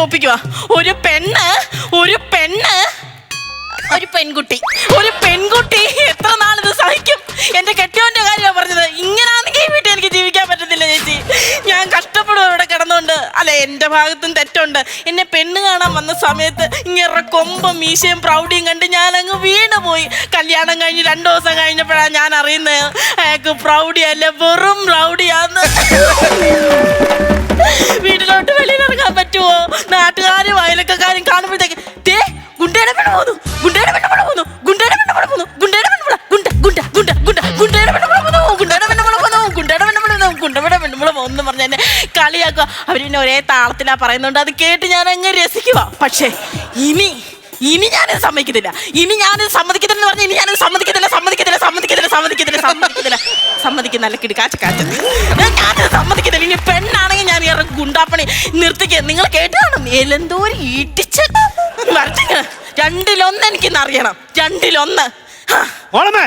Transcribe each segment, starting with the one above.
തോപ്പിക്കുക ഒരു പെണ്ണ് ഒരു പെണ്ണ്. ഒരു പെൺകുട്ടി. ഒരു പെൺകുട്ടി. എത്ര നാളിത് സഹിക്കും? എന്റെ കെട്ടിയോന്റെ കാര്യമാണ് പറഞ്ഞത്. ഇങ്ങനാണെങ്കിൽ വീട്ടിൽ എനിക്ക് ജീവിക്കാൻ പറ്റത്തില്ല ചേച്ചി. ഞാൻ കഷ്ടപ്പെടും ഇവിടെ കിടന്നുകൊണ്ട്. അല്ലെ എന്റെ ഭാഗത്തും തെറ്റുണ്ട്. എന്നെ പെണ്ണ് കാണാൻ വന്ന സമയത്ത് ഇങ്ങനെ കൊമ്പും മീശയും പ്രൗഢിയും കണ്ട് ഞാൻ അങ്ങ് വീണ് പോയി കല്യാണം കഴിഞ്ഞ് രണ്ടു ദിവസം കഴിഞ്ഞപ്പോഴാണ് ഞാൻ അറിയുന്നത് അയാൾക്ക് പ്രൗഢിയല്ല വെറും പ്രൗഢിയാന്ന് ഗുണ്ടയുടെ പെണ്ണ് ഇവിടെ പോകുന്നു ഗുണ്ടയുടെ പെണ്ണ് ഇവിടെ പോകുന്നു ഗുണ്ടയുടെ പെണ്ണ് ഇവിടെ ഗുണ്ട ഗുണ്ട ഗുണ്ട ഗുണ്ട ഗുണ്ടയുടെ പെണ്ണ് ഇവിടെ പോകുന്നു ഗുണ്ടയുടെ പെണ്ണ് ഇവിടെ പോകുന്നു ഗുണ്ടയുടെ പെണ്ണ് ഇവിടെ പോകുന്നു ഗുണ്ടയുടെ പെണ്ണ് ഇവിടെ പോകുന്നു പറഞ്ഞ് എന്നെ കളിയാക്കുക. അവർ പിന്നെ ഒരേ താളത്തിലാ പറയുന്നുണ്ട്. അത് കേട്ട് ഞാൻ അങ്ങ് രസിക്കുക പക്ഷേ ഇനി ഇനി ഞാനിത് സമ്മതിക്കത്തില്ല. ഇനി ഞാനിത് സമ്മതിക്കത്തില്ല എന്ന് ഇനി ഞാനിത് സമ്മതിക്കത്തില്ല സമ്മതിക്കത്തില്ല സമ്മതിക്കത്തില്ല സമ്മതിക്കത്തില്ല സമ്മതിക്കത്തില്ല. സമ്മതിക്കുന്ന നല്ല കിടക്കാച്ച കാച്ച ഞാനിത് സമ്മതിക്കത്തില്ല. ഇനി പെണ്ണാണെങ്കിൽ ഞാൻ ഈ ഗുണ്ടാപ്പണി നിർത്തിക്കുക നിങ്ങൾ കേട്ടാണ് എലെന്തോരം ഇടിച്ച് വരച്ചിങ്ങ രണ്ടിലൊന്ന് എനിക്കിന്ന് അറിയണം രണ്ടിലൊന്ന്. ഓളമേ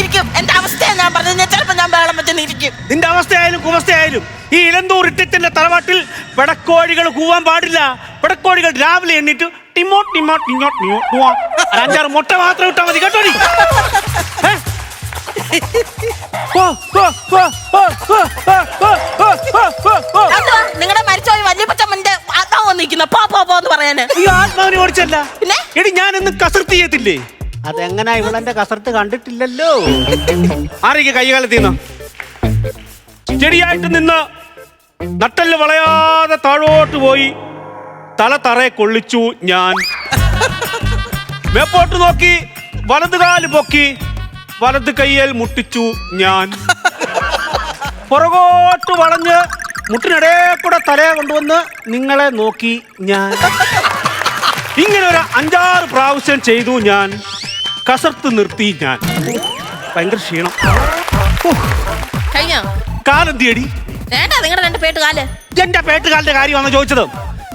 ഇരിക്കും? എന്റെ ഞാൻ ഞാൻ ചിലപ്പോൾ ഞാൻ ബഹളം വെച്ചെന്ന് ഇരിക്കും. നിന്റെ അവസ്ഥയായാലും കുമസ്ഥയായാലും ഈ ഇലന്തൂർ ഇട്ടത്തിന്റെ തറവാട്ടിൽ പെടക്കോഴികൾ കൂവാൻ പാടില്ല. പെടക്കോഴികൾ രാവിലെ എണ്ണിട്ട് ടിമോ ടിമോ ടിഞ്ഞോ ടിഞ്ഞോ അഞ്ചാറ് മുട്ട മാത്രം ഇട്ടാ മതി കേട്ടോ നീ. നിങ്ങളുടെ മരിച്ചോയി വലിയപ്പച്ചമ്മന്റെ ആത്മാവ് നിൽക്കുന്ന പോ പോ പറയാന്. ഈ ആത്മാവിനെ ഓടിച്ചല്ല. പിന്നെ? എടി ഞാൻ ഇന്ന് കസർത്ത് ചെയ്യത്തില്ലേ? അതെങ്ങനെ ഇവളെന്റെ കസർത്ത് കണ്ടിട്ടില്ലല്ലോ? ആരൊക്കെ കൈകാലത്തിന്ന് ചെടിയായിട്ട് നിന്ന് നട്ടൽ വളയാതെ താഴോട്ട് പോയി തല തറയെ കൊള്ളിച്ചു ഞാൻ. മേപ്പോട്ട് നോക്കി വലതുകാൽ പൊക്കി വലത് കയ്യേൽ മുട്ടിച്ചു ഞാൻ. പുറകോട്ട് വളഞ്ഞ് മുട്ടിനിടേ കൂടെ തലയെ കൊണ്ടുവന്ന് നിങ്ങളെ നോക്കി ഞാൻ. ഇങ്ങനെ ഒരു അഞ്ചാറ് പ്രാവശ്യം ചെയ്തു ഞാൻ. കസർത്ത് നിർത്തി ഞാൻ. ഭയങ്കര ക്ഷീണം. കഴിഞ്ഞോ? കാലെന്തിയടി വേണ്ട നിങ്ങളുടെ രണ്ട് പേട്ട് കാൽ എന്റെ പേട്ടുകാലിന്റെ കാര്യമാണ് ചോദിച്ചത്?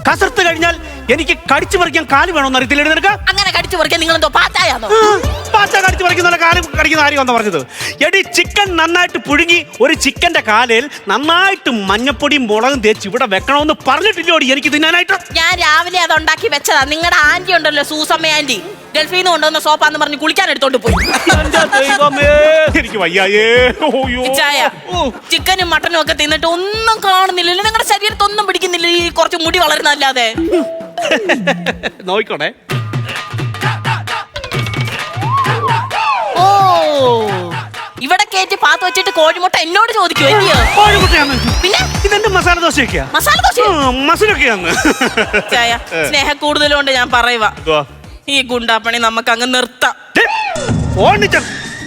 കസർത്ത് കഴിഞ്ഞാൽ എനിക്ക് കടിച്ചു പറിക്കാൻ കാൽ വേണമെന്ന് അറിയത്തില്ല. നിനക്ക് അങ്ങനെ കടിച്ചു പറിക്കാൻ നിങ്ങൾ എന്തോ പാച്ച കടിച്ചു പറിക്കുന്ന കാൽ കടിക്കുന്ന കാര്യമെന്ന് പറഞ്ഞത്? എടി ചിക്കൻ നന്നായിട്ട് പുഴുങ്ങി ഒരു ചിക്കന്റെ കാലിൽ നന്നായിട്ട് മഞ്ഞപ്പൊടിയും മുളകും തേച്ച് ഇവിടെ വെക്കണമെന്ന് പറഞ്ഞിട്ടില്ലോടി എനിക്ക് തിന്നാനായിട്ട്? ഞാൻ രാവിലെ അത് ഉണ്ടാക്കി വെച്ചതാ. നിങ്ങളുടെ ആന്റി ഉണ്ടല്ലോ സൂസമ്മ ആന്റി. ഗൾഫിൽ നിന്ന് കൊണ്ടുവന്ന സോപ്പാന്ന് പറഞ്ഞ് കുളിക്കാൻ എടുത്തോണ്ട് പോയി. എനിക്ക് വയ്യായേ. ചിക്കനും മട്ടനും ഒക്കെ തിന്നിട്ട് ഒന്നും കാണുന്നില്ലല്ലോ നിങ്ങളുടെ ശരീരത്തൊന്നും പിടിക്കുന്നില്ല. ഈ കുറച്ച് മുടി വളരുന്നല്ലാതെ നോയിക്കോട്ടെ ഓ. ഇവിടെ കേറ്റി പാത്ത് വെച്ചിട്ട് കോഴിമുട്ട എന്നോട് കോഴിമുട്ടയാണ് പിന്നെ? ഇതെന്റെ മസാല ദോശയൊക്കെയാ? മസാല ദോശ മസിലൊക്കെയാന്ന്. ചായ സ്നേഹ കൂടുതലുകൊണ്ട് ഞാൻ പറയുക? ഈ ഗുണ്ടാപ്പണി നമുക്ക് അങ്ങ് നിർത്താം ഓണിച്ച.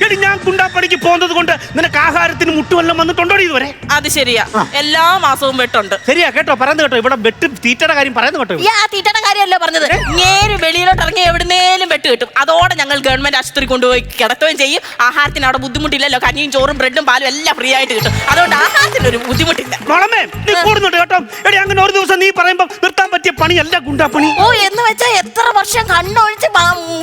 എടി ഞാൻ കുണ്ടാപ്പണിക്ക് പോകുന്നത് കൊണ്ട് നിനക്ക് ആഹാരത്തിന് മുട്ടുവെല്ലാം വന്നിട്ടുണ്ടോ ഇതുവരെ? അത് ശരിയാ. എല്ലാ മാസവും വെട്ടുണ്ട്. ശരിയാ കേട്ടോ പറയുന്നത് കേട്ടോ. ഇവിടെ വെട്ട് തീറ്റയുടെ കാര്യം പറയുന്നത് കേട്ടോ ഈ ആ തീറ്റയുടെ കാര്യമല്ല പറഞ്ഞത്? നേര് വെളിയിലോട്ട് ഇറങ്ങി എവിടുന്നേലും വെട്ട് കിട്ടും. അതോടെ ഞങ്ങൾ ഗവൺമെന്റ് ആശുപത്രി കൊണ്ടുപോയി കിടത്തുകയും ചെയ്യും. ആഹാരത്തിന് അവിടെ ബുദ്ധിമുട്ടില്ലല്ലോ. കഞ്ഞിയും ചോറും ബ്രെഡും പാലും എല്ലാം ഫ്രീ ആയിട്ട് കിട്ടും. അതുകൊണ്ട് ആഹാരത്തിന് ഒരു ബുദ്ധിമുട്ടില്ല. മോളമ്മേ നീ കൂടുന്നുണ്ട് കേട്ടോ? എടി അങ്ങനെ ഒരു ദിവസം നീ പറയുമ്പോൾ നിർത്താൻ പറ്റിയ പണിയല്ല ഗുണ്ടാപ്പണി. ഓ എന്ന് വെച്ചാൽ എത്ര വർഷം കണ്ണൊഴിച്ച്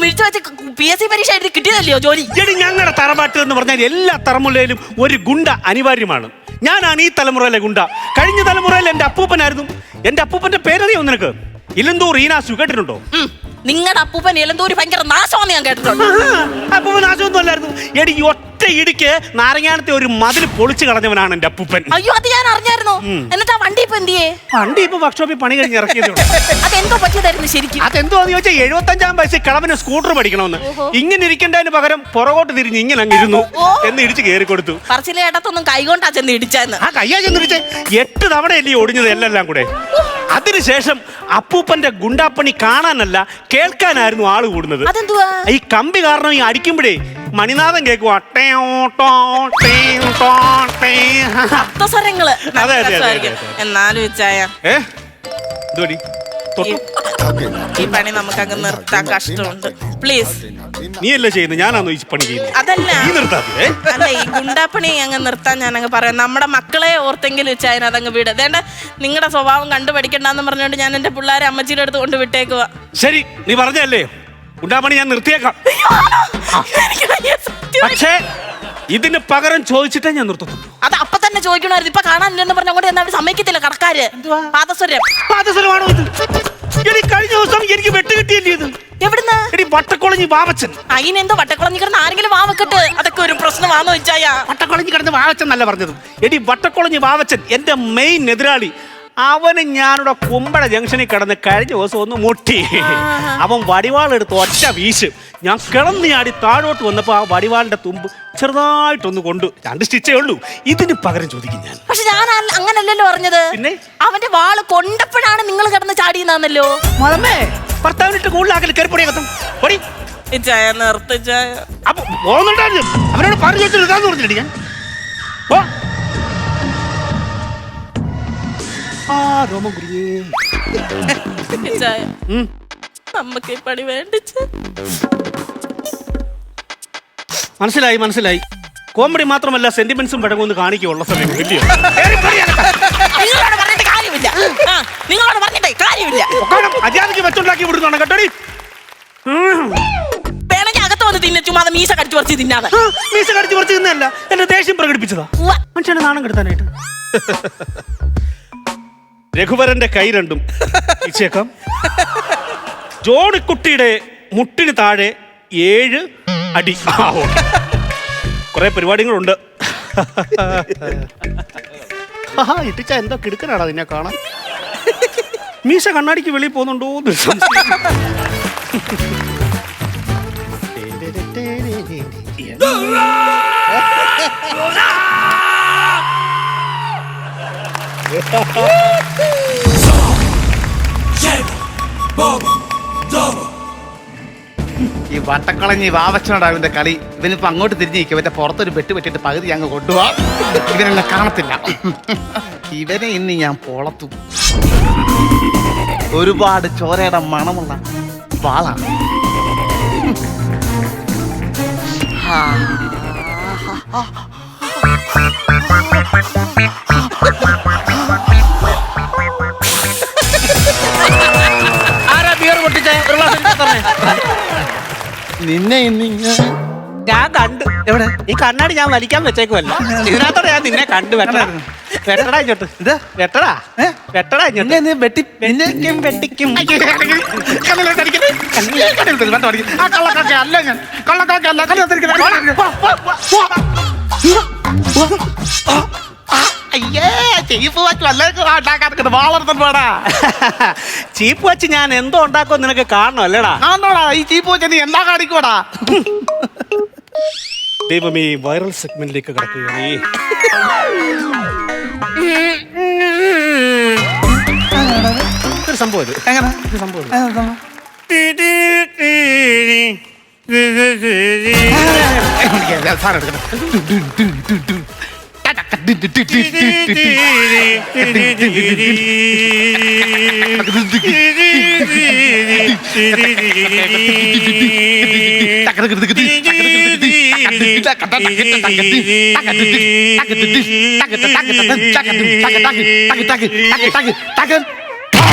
വിളിച്ചു വെച്ച് പി എസ് സി പരീക്ഷ എഴുതി കിട്ടിയതല്ലയോ ജോലി? എടി ഞങ്ങളുടെ തറവാട്ട് എന്ന് പറഞ്ഞാൽ എല്ലാ തറമുലയിലും ഒരു ഗുണ്ട അനിവാര്യമാണ്. ഞാനാണ് ഈ തലമുറയിലെ ഗുണ്ട. കഴിഞ്ഞ തലമുറയിൽ എന്റെ അപ്പൂപ്പനായിരുന്നു. എന്റെ അപ്പൂപ്പന്റെ പേരറിയോ നിനക്ക്? ഇലന്തൂർ ഈനാശു കേട്ടിട്ടുണ്ടോ? നിങ്ങളുടെ അപ്പൂപ്പൻ ഇലന്തൂര് ഭയങ്കര നാശമാണെന്ന് ഞാൻ കേട്ടിട്ടുണ്ട്. അപ്പൂപ്പൻ നാശമൊന്നും അല്ലായിരുന്നു. എടി ഒറ്റ ഇടിക്ക് നാരങ്ങാനത്തെ ഒരു മതിൽ പൊളിച്ചു കളഞ്ഞവനാണ് എന്റെ അപ്പൂപ്പൻ. അയ്യോ അത് ഞാൻ അറിഞ്ഞായിരുന്നു? എന്നിട്ട് ആ വണ്ടി ഇപ്പൊ എന്തിയേ വണ്ടി ഇപ്പൊ വർക്ക്ഷോപ്പിൽ പണി കഴിഞ്ഞ് ഇറക്കിയതേ. അതെന്തോ പറ്റിയതായിരുന്നു ശരിക്കും. അതെന്തോന്ന് ചോദിച്ചാൽ എഴുപത്തഞ്ചാം വയസ്സിൽ കളവന് സ്കൂട്ടർ പഠിക്കണമെന്ന്. ഇങ്ങനെ ഇരിക്കേണ്ടതിന് പകരം പുറകോട്ട് തിരിഞ്ഞ് ഇങ്ങനെ അങ്ങ് ഇരുന്നു. എന്ന് ഇടിച്ച് കയറി കൊടുത്തു. പറച്ചിലെ ഇടത്തൊന്നും കൈകൊണ്ടാ ചെന്ന് ഇടിച്ചെന്ന് ആ കയ്യാ ഇടിച്ചേ. എട്ട് തവണയല്ലേ ഒടിഞ്ഞത് എല്ലാം കൂടെ. അതിനുശേഷം അപ്പൂപ്പന്റെ ഗുണ്ടാപ്പണി കാണാനല്ല കേൾക്കാനായിരുന്നു ആൾ കൂടുന്നത്. ഈ കമ്പി കാരണം ഈ അടിക്കുമ്പോഴേ മണിനാഥൻ കേൾക്കും എന്നാലും ഏ? ഈ പണി നമുക്ക് അങ്ങ് നിർത്താൻ കഷ്ടമുണ്ട്. പ്ലീസ് നീ അല്ലേ ചെയ്യുന്നത് ഞാനാണോ ഈ പണി ചെയ്യുന്നത് അതല്ല. നീ നിർത്താതെ അല്ല ഈ ഗുണ്ടാപ്പണി അങ്ങ് നിർത്താൻ ഞാൻ അങ്ങ് പറയാം. നമ്മുടെ മക്കളെ ഓർത്തെങ്കിലും വെച്ച് അതങ്ങ് വിട്. അതേണ്ട നിങ്ങളുടെ സ്വഭാവം കണ്ടുപഠിക്കണ്ടെന്ന് പറഞ്ഞുകൊണ്ട് ഞാൻ എന്റെ പിള്ളേരെ അമ്മച്ചിയുടെ അടുത്ത് കൊണ്ട് വിട്ടേക്കുക ശരി നീ പറഞ്ഞല്ലേ ഗുണ്ടാപ്പണി ഞാൻ നിർത്തിയേക്കാം. പക്ഷേ ഇതിന് പകരം ചോദിച്ചിട്ടേ ഞാൻ നിർത്തത്തുള്ളൂ. ചോദിക്കണമായിരുന്നു. ഇപ്പൊ കാണാനില്ലെന്ന് പറഞ്ഞ അങ്ങോട്ട് അവർ സമ്മതിക്കത്തില്ല. കടക്കാര്. എന്തുവാ? പാദസ്വരം. പാദസരമാണോ ഇത്? എടി കഴിഞ്ഞ ദിവസം എനിക്ക് വെട്ട് കിട്ടിയല്ലേ ഇത്? എവിടുന്ന്? എടി വട്ടക്കുളഞ്ഞി വാവച്ചൻ. അതിനെന്തോ വട്ടക്കുളഞ്ഞി കിടന്ന് ആരെങ്കിലും വാവക്കെട്ട് അതൊക്കെ ഒരു പ്രശ്നമാണോ വെച്ചായ വട്ടക്കുളഞ്ഞി കിടന്ന് വാവച്ചൻ നല്ല പറഞ്ഞത്. എടി വട്ടക്കുളഞ്ഞി വാവച്ചൻ എന്റെ മെയിൻ എതിരാളി. അവന് ഞാനിവിടെ കുമ്പഴ ജംഗ്ഷനിൽ കിടന്ന് കഴിഞ്ഞ ദിവസം ഒന്ന് മുട്ടി. അവൻ വടിവാളെടുത്ത് ഒറ്റ വീശ്. ഞാൻ കിളന്ന് ചാടി താഴോട്ട് വന്നപ്പോൾ ആ വടിവാളിന്റെ തുമ്പ് ചെറുതായിട്ടൊന്ന് കൊണ്ടു. രണ്ട് സ്റ്റിച്ചേ ഉള്ളൂ. ഇതിന് പകരം ചോദിക്കും ഞാൻ. പക്ഷെ ഞാൻ അങ്ങനല്ലല്ലോ പറഞ്ഞത്. പിന്നെ? അവന്റെ വാൾ കൊണ്ടപ്പോഴാണ് നിങ്ങൾ കിടന്ന് ചാടിയെന്നാന്നല്ലോ മതമേ ഭർത്താവിനിട്ട് കൂടുതലാക്കൽ കയറിപ്പൊടിയകത്തും പൊടി. ചായ നിർത്ത് ചായ. അപ്പൊ പോകുന്നുണ്ടായിരുന്നു അവനോട് പറഞ്ഞു ചോദിച്ചിട്ട് ഇതാന്ന് പറഞ്ഞിട്ട് ഞാൻ. ആ രോമം കുരിയേ ചായ ഉം. നമുക്ക് ഈ പണി വേണ്ടിച്ച്. മനസ്സിലായി മനസ്സിലായി. കോമഡി മാത്രമല്ല സെന്റിമെന്റ്സും പഴകുമെന്ന് കാണിക്കുള്ള സമയം. ഇല്ലയോ നിങ്ങളോട് പറഞ്ഞിട്ട് കാര്യമില്ല. ആ നിങ്ങളോട് പറഞ്ഞിട്ടേ കാര്യമില്ല. ഒക്കാണം അജാതിക്ക് വെച്ചുണ്ടാക്കി വിടുന്നതാണ് കേട്ടോടി വേണമെങ്കിൽ അകത്ത് വന്ന് തിന്നെ ചുമ്മാ മീശ കടിച്ചു പറിച്ച് തിന്നാതെ. ആ, മീശ കടിച്ച് കുറച്ച് നിന്നല്ല എന്റെ ദേഷ്യം പ്രകടിപ്പിച്ചതാ. ഉവ്വ. മനുഷ്യനെ നാണം കെടുത്താനായിട്ട്. രഘുവരന്റെ കൈ രണ്ടും. ഇച്ചേക്കാം. ജോണിക്കുട്ടിയുടെ മുട്ടിന് താഴെ ഏഴ് അടി. ആ. കുറെ പരിപാടികളുണ്ട്. ആഹാ, ഇട്ടിച്ച എന്തോ കിടുക്കനാടാ നിന്നെ കാണാൻ. മീശ കണ്ണാടിക്ക് വെളിയിൽ പോകുന്നുണ്ടോ എന്ന് സംശയം. ഈ വട്ടക്കളഞ്ഞി വാവച്ചനടാ ഇവന്റെ കളി. ഇവനിപ്പോ അങ്ങോട്ട് തിരിഞ്ഞിരിക്കും ഇവന്റെ പുറത്തൊരു വെട്ട് വെട്ടിട്ട് പകുതി അങ്ങ് കൊണ്ടുപോവാ. ഇവനെന്നെ കാണത്തില്ല. ഇവനെ ഇന്ന് ഞാൻ പൊളത്തു. ഒരുപാട് ചോരയുടെ മണമുള്ള വാളാണ്. ആരാ നിന്നെ ഇന്ന് ഞാൻ ഞാൻ കണ്ടു എവിടെ? ഈ കണ്ണാടി ഞാൻ വലിക്കാൻ വെച്ചേക്കുമല്ല ഇതിനകത്തോടെ ഞാൻ നിന്നെ കണ്ടു. വെട്ടടാ. വെട്ടടാ ഇങ്ങോട്ട്. ഇത്? വെട്ടടാ. വെട്ടടാ ഇങ്ങോട്ട്. നിന്നെ വെട്ടി വെട്ടിക്കും അല്ല ഞാൻ. അയ്യേ ചീഫ് വാച്ച് വല്ലതും ഉണ്ടാക്കാൻ വളർന്നു പോടാ. ചീപ്പ് വെച്ച് ഞാൻ എന്തോ ഉണ്ടാക്കും നിനക്ക് കാണണം അല്ലേടാ ആണോടാ ഈ ചീപ്പ് വെച്ച് നീ എന്താ കാണിക്കോടാ ദൈവം ഈ വൈറൽ സെഗ്മെന്റിലേക്ക് കിടക്കുകയാണ്. ഒരു സംഭവം ഇത്. എങ്ങനെ? ഒരു സംഭവം ഇത്.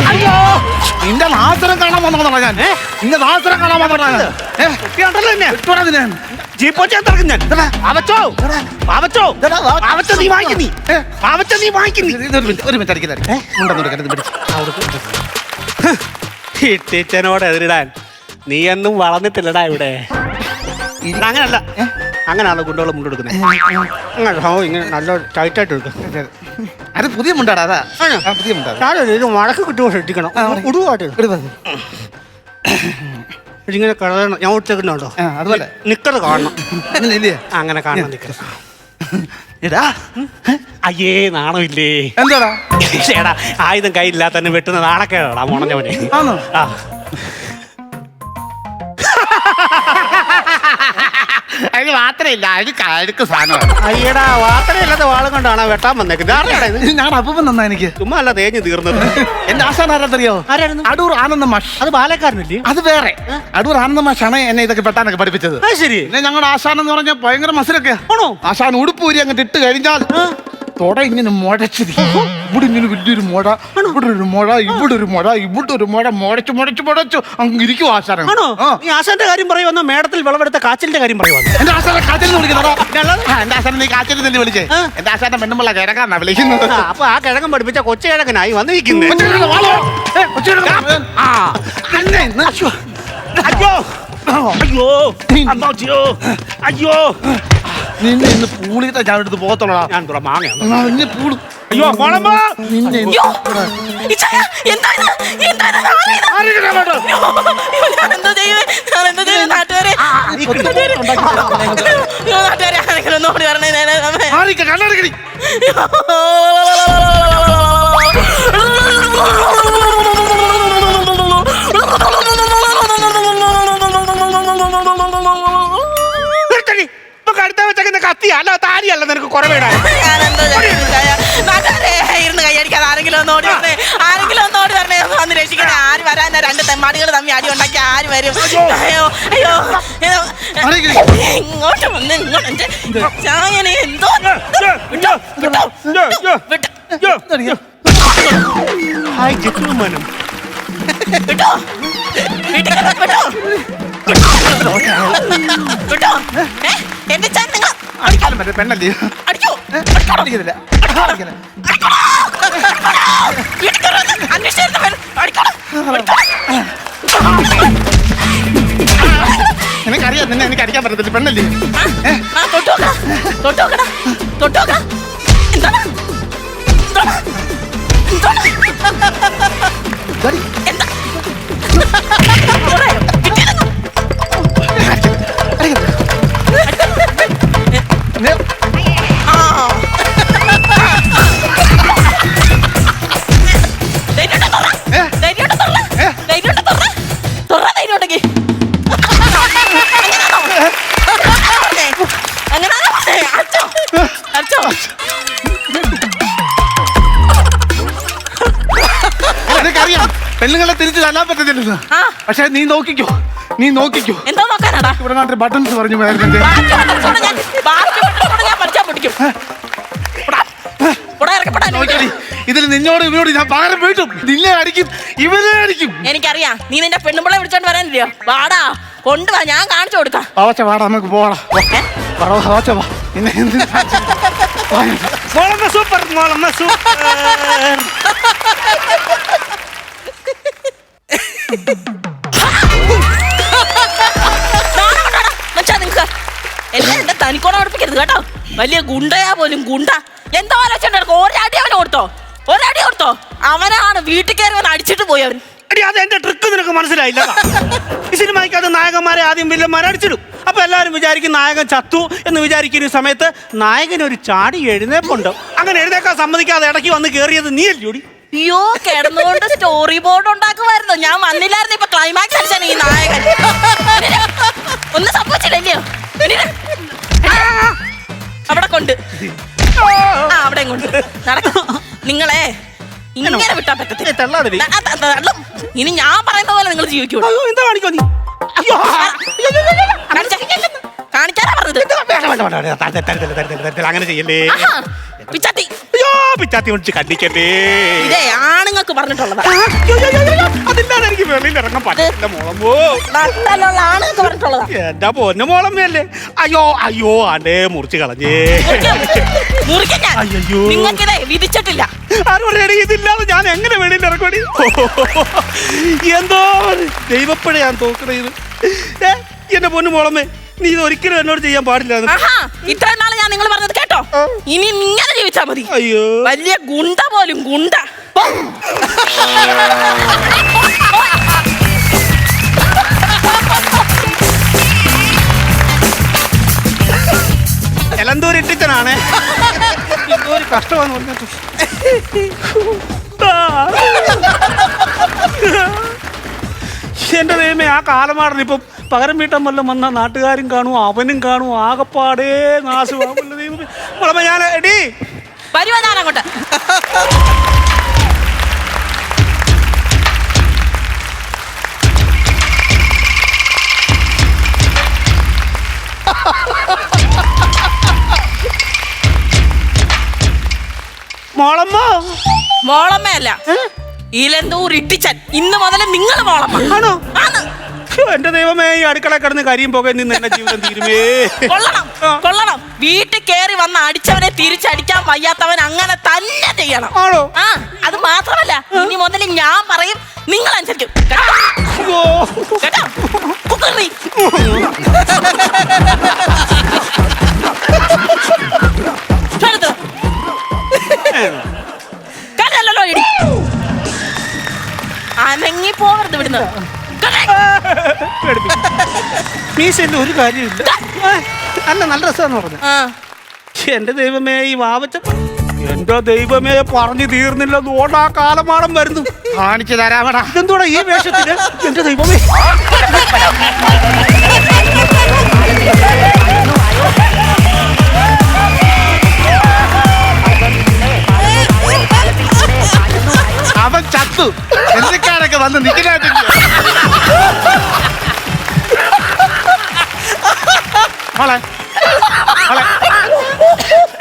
അയ്യോ നിന്റെ നാസരം കാണാൻ വന്നതാ ഞാൻ. നിന്റെ നാസരം കാണാൻ വന്നതാ ഞാൻ. ഏ, കുട്ടിയുണ്ടല്ലോ എന്നെ. ഇട്ടോടാ ഇതിനെ. ജീപ്പ് വെച്ച് ഞാൻ തിറക്കും ഞാൻ. പാവച്ചോ? പാവച്ചോ? പാവച്ചോ നീ വാങ്ങിക്കും നീ. ഏ? നീ വാങ്ങിക്കും നീ. ഒരു മിനിറ്റ് ഒരു മിനിറ്റ് അടിക്കുന്നത് ഉണ്ടെന്ന് എടുക്കരുത് പിടിച്ച്. ടീച്ചനോട് എതിരിടാൻ. നീ എന്നും വളർന്നിട്ടില്ലടാ ഇവിടെ. അങ്ങനല്ല. അങ്ങനെയാണോ കുണ്ടോളം മുണ്ടെടുക്കുന്നത് അങ്ങനെ ഇങ്ങനെ നല്ല ടൈറ്റായിട്ട് എടുക്കും. അത് പുതിയ മുണ്ടാടാ അതാ. പുതിയ മുണ്ടാ. ഇത് മടക്ക് കിട്ടുമോ ശ്രദ്ധിക്കണം ആ, ഇവിടെ കളയണം. ഞാൻ ഒറ്റക്കുന്നുണ്ടോ ആ, അതുപോലെ. നിക്കറ് കാണണം. അങ്ങനെ കാണണം നിക്കറ്. എടാ. അയ്യേ നാണമില്ലേ? എന്താടാ? ആയുധം കയ്യില്ലാത്ത തന്നെ വെട്ടുന്ന നാണക്കേടാ മുണഞ്ഞവനെ ആണോ? ആ. മാത്രമില്ല അഴുക്ക് അഴുക്ക് സാധനമാണ്. അയ്യടാ വാത്തരയില്ലാത്ത വാളും കൊണ്ടാണ് വെട്ടാൻ വന്നേക്കുന്നത്? ഇത്? ഞാൻ അപ്പം തന്നാ എനിക്ക്. ചുമ്മാ അല്ല തേഞ്ഞ് തീർന്നത്. എന്റെ ആശാൻ ആരാന്നറിയോ? ആരായിരുന്നു? അടൂർ ആനന്ദ മാഷ്. അത് ബാലക്കാരനല്ലേ? അത് വേറെ. അടൂർ ആനന്ദ മാഷാണ് എന്നെ ഇതൊക്കെ പെട്ടാനൊക്കെ പഠിപ്പിച്ചത്. ശരി. പിന്നെ ഞങ്ങളുടെ ആശാൻ എന്ന് പറഞ്ഞാൽ ഭയങ്കര മസിലൊക്കെ ആണോ? ആശാൻ ഉടുപ്പൂരി അങ്ങോട്ട് ഇട്ട് കഴിഞ്ഞാൽ തൊട ഇങ്ങനെ മുഴച്ചത് ഇവിടെ ഇങ്ങനെ വലിയൊരു മുഴ ഇവിടെ ഒരു മുഴ ഇവിടെ ഒരു മുഴ ഇവിടെ ഒരു മുഴ മുടച്ചു മുടച്ചു മുടച്ചു. അങ്ങ് ഇരിക്കും ആശാരം ആണോ. ഈ ആശാന്റെ കാര്യം പറയുവന്ന മേടത്തിൽ വിളവെടുത്ത കാച്ചിലിന്റെ കാര്യം പറയുമെന്നോ? എന്റെ ആശാനെ കാച്ചിൽ വിളിക്കുന്നതാ എന്റെ ആശാനെ? നീ കാച്ചിൽ തന്നെ വിളിച്ചേ. എന്റെ ആശാന്റെ പെണ്ണുമ്പള കിഴക്കാന്നാ വിളിക്കുന്നത്. അപ്പൊ ആ കിഴങ്ങൻ പഠിപ്പിച്ച കൊച്ചു കിഴക്കനായി വന്നിരിക്കുന്നേ. കൊച്ചുകിഴങ്ങ് വാളോ. ഏ, കൊച്ചുകിഴങ്ങ്. ആ, അന്നെ ഇന്ന്. അയ്യോ. അയ്യോ. അയ്യോ. നിന്നെ ഇന്ന് പൂളിത്തെ ഞാൻ എടുത്ത് പോകത്തുള്ളടാ ഞാൻ തുറ മാങ്ങയാണ് ആ, നിന്നെ പൂൾ അയ്യോ മോളമ്മ നിന്നെ ഇന്ന് അയ്യോ എന്താ ഇത്? എന്താ ഇത്? ആരാ ഇത്? ആരെങ്കിലും അങ്ങോട്ട്? അയ്യോ, ഞാൻ എന്താ ചെയ്യുവേ? ഞാൻ എന്താ ചെയ്യുവേ? നാട്ടുകാരെ ഈ കിട്ടുന്ന അയ്യോ, നാട്ടുകാരെ ആരെങ്കിലും ഒന്ന് ഓടി വരണേ നേരെ നമ്മെ. ആരിക്ക കണ്ണടക്കടി നിർത്തടി. അല്ല താരിയല്ല നിനക്ക് കുറവേടാൻ ഇരുന്ന് കൈയടിക്കാതെ ആരെങ്കിലും ഒന്ന് ഓടി വരണേ. ആരെങ്കിലും ഒന്ന് ഓടി വരണേ. വന്ന് രക്ഷിക്കണേ. ആര് വരാനാ? രണ്ട് തെമ്മാടികൾ തമ്മി അടി ഉണ്ടാക്കി ആര് വരും? അയ്യോ. അയ്യോ ആരെങ്കിലും? ഇങ്ങോട്ട് വന്ന് ഇങ്ങോട്ട് ചായനെ എന്തോ വിട്ടോ വിട്ടോ ഹായ് ജെറ്റുമനം. വിട്ടോ. വീട്ടിൽ വിട്ടോ. വിട്ടോ ഏ എന്റെ ചാൻ നിങ്ങൾ അടിക്കാലും പറ്റേ പെണ്ണല്ലേ അടിക്കോ അടിക്കുന്നില്ല അടിക്കുന്നില്ല. അടിക്കണം നിനക്കറിയാം നിന്നെ എനിക്ക് അടിക്കാൻ പറ്റത്തില്ല പെണ്ണല്ലേ ഇതാടി. പക്ഷെ നീ നോക്കിക്കോ. നീ നോക്കിക്കോ. എന്താ നോക്കാനാടാ? ഇവിടെ നാട്ടിൽ ബട്ടൺസ് പറഞ്ഞു പോയായിരുന്നു ബാക്കി ഞാൻ ബാക്കി ഞാൻ പൊടിക്കും പോടാ. പോടാ, പോടാ. ഇതിൽ നിന്നോട് ഇവരോട് ഞാൻ പകരം വീട്ടും. നിന്നെ അടിക്കും ഇവരെ അടിക്കും എനിക്കറിയാം. നീ നിന്റെ പെണ്ണുമ്പിളെ വിളിച്ചോണ്ട് വരാനില്ലയോ? വാടാ. കൊണ്ടുവാ. ഞാൻ കാണിച്ചു കൊടുക്കാം. ആവച്ച വാടാ നമുക്ക് ഏ? ആവച്ച വാ നിന്നെ എന്ത് വാ. Molamma super Molamma super. മച്ചാ നിങ്ങക്ക് എന്റെ തനിക്കോണം അടുപ്പിക്കരുത് കേട്ടോ. വലിയ ഗുണ്ടയാ പോലും ഗുണ്ട. എന്തോ ആലോചന ഒരടി അവനെ കൊടുത്തോ? ഒരടി കൊടുത്തോ? അവനാണ് വീട്ടിൽ കയറി വന്ന് അടിച്ചിട്ട് പോയി അവൻ. എടി അത് എന്റെ ട്രിക്ക് നിനക്ക് മനസ്സിലായില്ല ഈ സിനിമയ്ക്കകത്ത് നായകന്മാരെ ആദ്യം വില്ലന്മാരെ അടിച്ചിടും. അപ്പൊ എല്ലാവരും വിചാരിക്കും നായകൻ ചത്തു എന്ന് വിചാരിക്കുന്ന സമയത്ത് നായകൻ ഒരു ചാടി എഴുന്നേപ്പുണ്ട്. അങ്ങനെ എഴുന്നേക്കാൻ സമ്മതിക്കാതെ ഇടയ്ക്ക് വന്ന് കയറിയത് നീ അല്ലൂടി അയ്യോ കിടന്നുകൊണ്ട് സ്റ്റോറി ബോർഡ് ഉണ്ടാക്കുമായിരുന്നു ഞാൻ വന്നില്ലായിരുന്നു. ഇപ്പൊ ക്ലൈമാക്സ് അടിച്ചാണ് ഈ നായകൻ. ഒന്നും. എണീറ്റ്. അവിടെ കൊണ്ട്. ആ അവിടെ കൊണ്ട്. നടക്കും. നിങ്ങളെ ഇങ്ങനെ വിട്ടാ പറ്റത്തില്ല. തള്ളും. ഇനി ഞാൻ പറയുന്ന പോലെ നിങ്ങൾ ജീവിക്കൂ എന്താ കാണിക്കോ നീ? പറഞ്ഞത്. അങ്ങനെ വേണ്ട അയ്യോ വിളിച്ച് കണ്ടിക്കല്ലേ ഇതേ ആണുങ്ങൾക്ക് പറഞ്ഞിട്ടുള്ളതാ. അയ്യോ, അയ്യോ, അയ്യോ, അയ്യോ, അതില്ലാതെ എനിക്ക് വെളിയിൽ ഇറങ്ങാൻ പറ്റില്ല മോളമ്മോ നട്ടലുള്ള ആണുങ്ങൾക്ക് പറഞ്ഞിട്ടുള്ളതാ. എന്റെ പൊന്നു മോളമ്മയല്ലേ? അയ്യോ അയ്യോ അതെ മുറിച്ച് കളഞ്ഞേ. നിങ്ങൾക്കിതേ വിധിച്ചിട്ടില്ല. ആരോടെ ഇതില്ലാതെ ഞാൻ എങ്ങനെ വെളിയിൽ ഇറങ്ങടി എന്തോ ദൈവപ്പഴ ഞാൻ തോക്കണ ഇത്. ഏ, എന്റെ പൊന്നു മോളമ്മേ. നീ ഇത് ഒരിക്കലും എന്നോട് ചെയ്യാൻ പാടില്ല ആഹാ ഇത്രയും നാളെ ഞാൻ നിങ്ങൾ പറഞ്ഞത് കേട്ടോ? ഇനി ഇങ്ങനെ ജീവിച്ചാ മതി. അയ്യോ. വലിയ ഗുണ്ട പോലും ഗുണ്ട. പോ. എലന്തൂർ ഇട്ടിച്ചനാണേ. എന്തോ ഒരു കഷ്ടമാന്ന് പറഞ്ഞിട്ട് ആ. എന്റെ ദൈവമേ ആ കാലമാടൻ ഇപ്പം പകരം വീട്ടം വല്ലതും വന്ന നാട്ടുകാരും കാണും അവനും കാണും ആകപ്പാടേ മുളമ ഞാൻ എടി. വരുവാ അങ്ങോട്ട് മോളമ്മ. മോളമ്മയല്ല. ഇലന്തൂർ ഇട്ടിച്ചൻ. ഇന്ന് മുതൽ നിങ്ങൾ മോളമ്മ. ആണോ? എന്റെ ദൈവമേ ഈ അടുക്കള കിടന്ന് കരിയും പോകെ നിന്ന് എന്റെ ജീവിതം തീരുമേ. കൊള്ളണം. കൊള്ളണം. വീട്ടിൽ കയറി വന്ന് അടിച്ചവനെ തിരിച്ചടിക്കാൻ വയ്യാത്തവൻ അങ്ങനെ തന്നെ ചെയ്യണം. ആണോ? ആ അത് മാത്രമല്ല ഇനി മുതൽ ഞാൻ പറയും നിങ്ങൾ അനുസരിക്കും കേട്ടോ? അയ്യോ. കേട്ടോ? കുക്കറി. എടുത്തോ. കണ്ടല്ലോ ഇടി അനങ്ങി പോവരുത് ഇവിടുന്ന്. മീശയിൽ ഒരു കാര്യമില്ല അല്ല നല്ല രസമാന്ന് പറഞ്ഞു. എന്റെ ദൈവമേ ഈ വാവച്ച എന്റെ ദൈവമേ പറഞ്ഞു തീർന്നില്ല ഓടാ കാലമാടം വരുന്നു. കാണിച്ചു തരാമടാ. ഇതെന്തോടാ ഈ വേഷത്തിന്? എന്റെ ദൈവമേ. അവൻ ചത്തു. എന്തൊക്കെയാണൊക്കെ വന്ന് നിൽക്കുന്ന മോളെ മോളെ.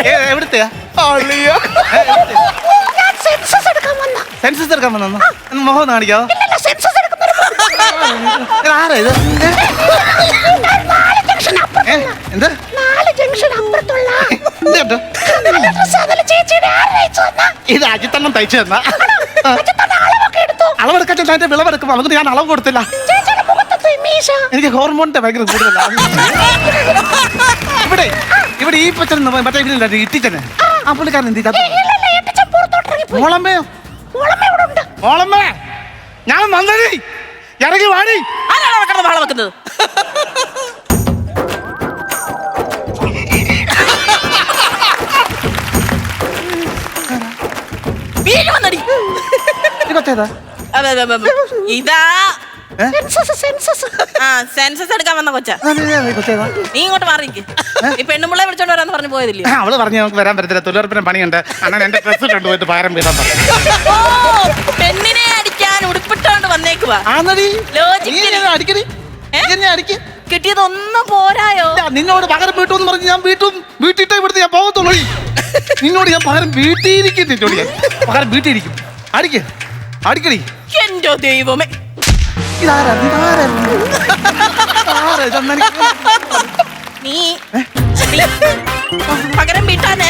എവിടുത്തെയാ? സെൻസസ് എടുക്കാൻ വന്നു. മുഖം ഒന്ന് കാണിക്കാവോ? ആരാ ഇത്? ഏ? എന്ത്? ഇത് അജിത്തണ്ണം തയ്ച്ചു തന്നാ? അളവെടുക്കാൻ എന്റെ വിളവെടുക്കും എന്നിട്ട് ഞാൻ അളവ് കൊടുത്തില്ല? എനിക്ക് ഹോർമോണിന്റെ ഭയങ്കര കൂടുതലാണ് ഇവിടെ ഇവിടെ ഈ പച്ചൻ മറ്റേ ഇവിടെ ഇട്ടിച്ചനെ? ആ. പുള്ളിക്കാരൻ എന്ത് മോളമ്മ. മോളമ്മേ ഞാൻ വന്നടി. ഇറങ്ങി വാടി. ആരാണ് അവിടെ കിടന്ന് ബഹളം വെക്കുന്നത്? വീഴുമെന്നടി ഈ കൊച്ചേതാ അതെ, അതെ, അതെ. ഇതാ സെൻസസ്, സെൻസസ്. ആ സെൻസസ് എടുക്കാൻ വന്ന കൊച്ച. നീ- നീ കൊച്ചേതാ നീ ഇങ്ങോട്ട് മാറിക്ക് ഈ പെണ്ണുമ്പിള്ളെ വിളിച്ചോണ്ട് വരാന്ന് പറഞ്ഞു പോയതില്ലേ? ആ, അവൾ പറഞ്ഞു നമുക്ക് വരാൻ പറ്റത്തില്ല. തൊഴിലുറപ്പിന് പണിയുണ്ട്. അണ്ണൻ എന്റെ ഡ്രസ് കൊണ്ടുപോയിട്ട് പകരം വീടാൻ പറഞ്ഞു. ഓ പെണ്ണിനെ അടിക്കാൻ ഉടുപ്പിട്ടോണ്ട് വന്നേക്കുവാ. ആന്നടി. Logic നീ എന്നെ അടിക്കടി. ഏ? നീ എന്നെ അടിക്ക്. കിട്ടിയതൊന്നും പോരായോ? ഇല്ല, നിന്നോട് പകരം വീട്ടു എന്ന് പറഞ്ഞ് ഞാൻ വീട്ടും വീട്ടിട്ടേ ഇവിടുത്തെ ഞാൻ പോകത്തുള്ളൂ. നിന്നോട് ഞാൻ പകരം വീട്ടിയിരിക്കും നിന്നോട് ഞാൻ. പകരം വീട്ടിയിരിക്കും. അടിക്ക്. അടിക്കടി. എന്റെ ദൈവമേ. ഇതാരാ? ഇതാരാ ഇതെന്നാ എനിക്ക് നീ. പകരം വീട്ടാന്.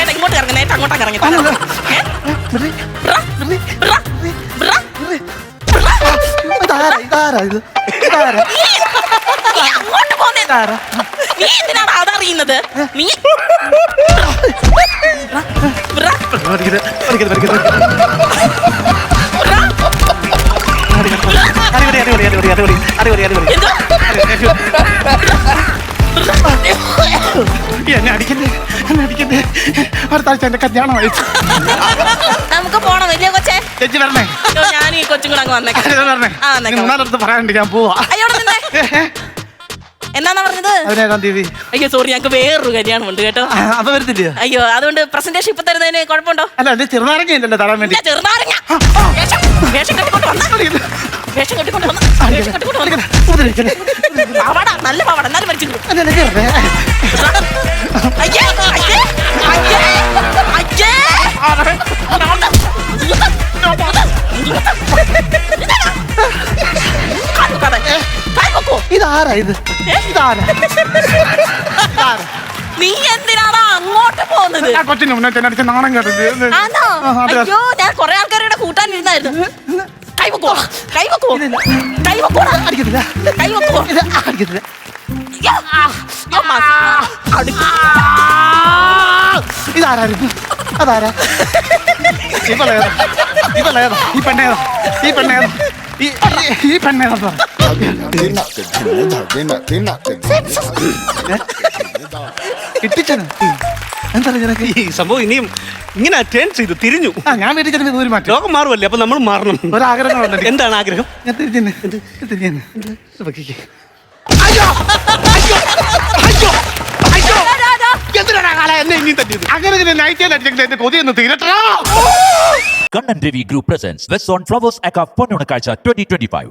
ഏട്ടാ ഇങ്ങോട്ട് ഇറങ്ങുന്നേ. ഏട്ടാ അങ്ങോട്ടേക്ക് ഇറങ്ങി. ഇതാരാ? ഇതാരാ ഇത്? ഇതാരാ? അങ്ങോട്ട് പോന്നേ. ഇതാരാ? നീ എന്തിനാണ് അതറിയുന്നത് നീ. അടിപൊളി, അടിപൊളി, അടിപൊളി? എന്നെ അടിക്കുന്നേ എന്നെ അടിക്കുന്നേ അടുത്ത എന്റെ കല്യാണം നമുക്ക് പോണം വലിയ കൊച്ചേ? ചേച്ചി വരണേ. ഞാൻ ഈ കൊച്ചും കൂടെ അങ്ങ് വന്നേക്കാം. ആ, പറയാനുണ്ട് ഞാൻ പോവാ. എന്നാന്നാ പറഞ്ഞത്? പതിനേഴാം തീയതി അയ്യോ സോറി ഞങ്ങൾക്ക് വേറൊരു കല്യാണം ഉണ്ട് കേട്ടോ. ആ, അപ്പൊ വരത്തില്ലയോ അയ്യോ അതുകൊണ്ട് പ്രസന്റേഷൻ ഇപ്പൊ തരുന്നതിന് കുഴപ്പമുണ്ടോ? അല്ല എന്റെ ചെറുനാരങ്ങ തരാൻ വേണ്ടി. ചെറുനാരങ്ങ. വേഷം കെട്ടിക്കൊണ്ട് വന്ന. വേഷം കെട്ടിക്കൊണ്ട് വന്ന വേഷം കെട്ടിക്കൊണ്ട് വന്ന? പാവാട നല്ല പാവാട എന്നാലും മരിച്ചു. അയ്യേ അയ്യേ അയ്യേ അയ്യേ. ഇതാരാ ഇത്? ഇതാരാ? നീ എന്തിനാടാ അങ്ങോട്ട് പോകുന്നത്? ആ കൊച്ചിന്റെ മുന്നേ നാണം കേട്ടത് അതെ. അയ്യോ ഞാൻ കൊറേ ആൾക്കാരുടെ കൂട്ടാനിരുന്നായിരുന്നു. കൈ വെക്കോ കൈ വെക്കോ ഇല്ലില്ല. കൈ വെക്കോടാ അടിക്കത്തില്ല. കൈ വെക്കോ ഇത് അടിക്കത്തില്ല ഇതാരായിരുന്നു അതാരാ? ഇവളേതാ ഇവളേതാ ഈ പെണ്ണേതാ? ഈ പെണ്ണേതാ? ഈ ഈ- ഈ പെണ്ണേതാ പറ ഇട്ടിച്ചന് എന്താ നിനക്ക് ഈ സംഭവം ഇനിയും ഇങ്ങനെ ടേൺ ചെയ്തു തിരിഞ്ഞു. ആ ഞാൻ വീട്ടിൽ ചെന്ന് ദൂരം മാറ്റി. ലോകം മാറുമല്ലേ? അപ്പൊ നമ്മൾ മാറണം. ഒരാഗ്രഹങ്ങളുണ്ട്. എന്താണ് ആഗ്രഹം? ഞാൻ കൊതിയൊന്ന് തീരട്ടാ Kannan Devi Group presents West on Flowers Aka Ponunakacha 2025.